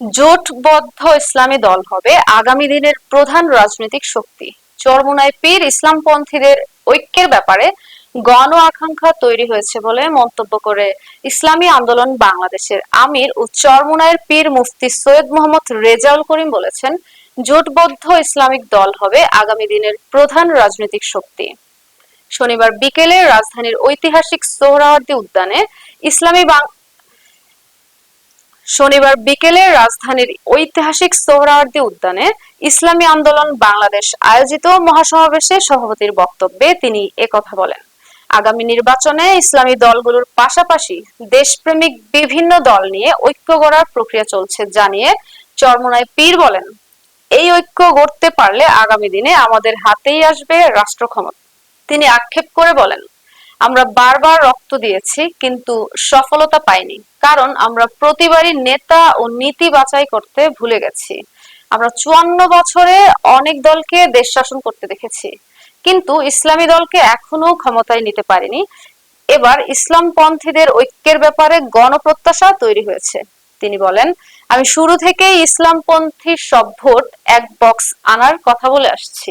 জোটবদ্ধ ইসলামী দল হবে আগামী দিনের প্রধান রাজনৈতিক শক্তি। চরমুনায় পীর ইসলামপন্থীদের ঐক্যের ব্যাপারে গণ আকাঙ্ক্ষা তৈরি হয়েছে বলে মন্তব্য করে ইসলামী আন্দোলন বাংলাদেশের আমির ও চরমুনায়ের পীর মুফতি সৈয়দ মোহাম্মদ রেজাউল করিম বলেছেন, জোটবদ্ধ ইসলামিক দল হবে আগামী দিনের প্রধান রাজনৈতিক শক্তি। শনিবার বিকেলে রাজধানীর ঐতিহাসিক সোহরাওয়ার্দী উদ্যানে ইসলামী শনিবার বিকেলে রাজধানীর ঐতিহাসিক সোহরাওয়ার্দী উদ্যানে ইসলামী আন্দোলন বাংলাদেশ আয়োজিত মহাসমাবেশে সভাপতির বক্তব্যে তিনি একথা বলেন। আগামী নির্বাচনে ইসলামী দলগুলোর পাশাপাশি দেশপ্রেমিক বিভিন্ন দল নিয়ে ঐক্য গড়ার প্রক্রিয়া চলছে জানিয়ে চরমনায় পীর বলেন, এই ঐক্য গড়তে পারলে আগামী দিনে আমাদের হাতেই আসবে রাষ্ট্র ক্ষমতা তিনি আক্ষেপ করে বলেন আমরা বারবার রক্ত দিয়েছি, কিন্তু সফলতা পাইনি। কারণ আমরা প্রতিবারই নেতা ও নীতি বাছাই করতে ভুলে গেছি। আমরা চুয়ান্ন বছরে অনেক দলকে দেশ শাসন করতে দেখেছি। কিন্তু ইসলামী দলকে এখনও ক্ষমতায় নিতে পারিনি। এবার ইসলামপন্থীদের ঐক্যের ব্যাপারে গণপ্রত্যাশা তৈরি হয়েছে। তিনি বলেন, আমি শুরু থেকেই ইসলামপন্থী সব ভোট এক বক্স আনার কথা বলে আসছি।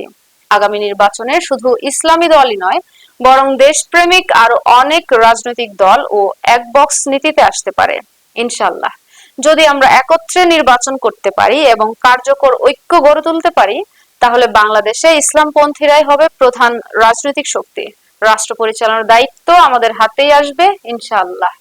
আগামী নির্বাচনে শুধু ইসলামী দলই নয়, বরং দেশপ্রেমিক আরও অনেক রাজনৈতিক দল ও এক বক্স নীতিতে আসতে পারে ইনশাল্লাহ যদি আমরা একত্রে নির্বাচন করতে পারি এবং কার্যকর ঐক্য গড়ে তুলতে পারি, তাহলে বাংলাদেশে ইসলামপন্থীরাই হবে প্রধান রাজনৈতিক শক্তি। রাষ্ট্র পরিচালনার দায়িত্ব আমাদের হাতেই আসবে, ইনশাআল্লাহ।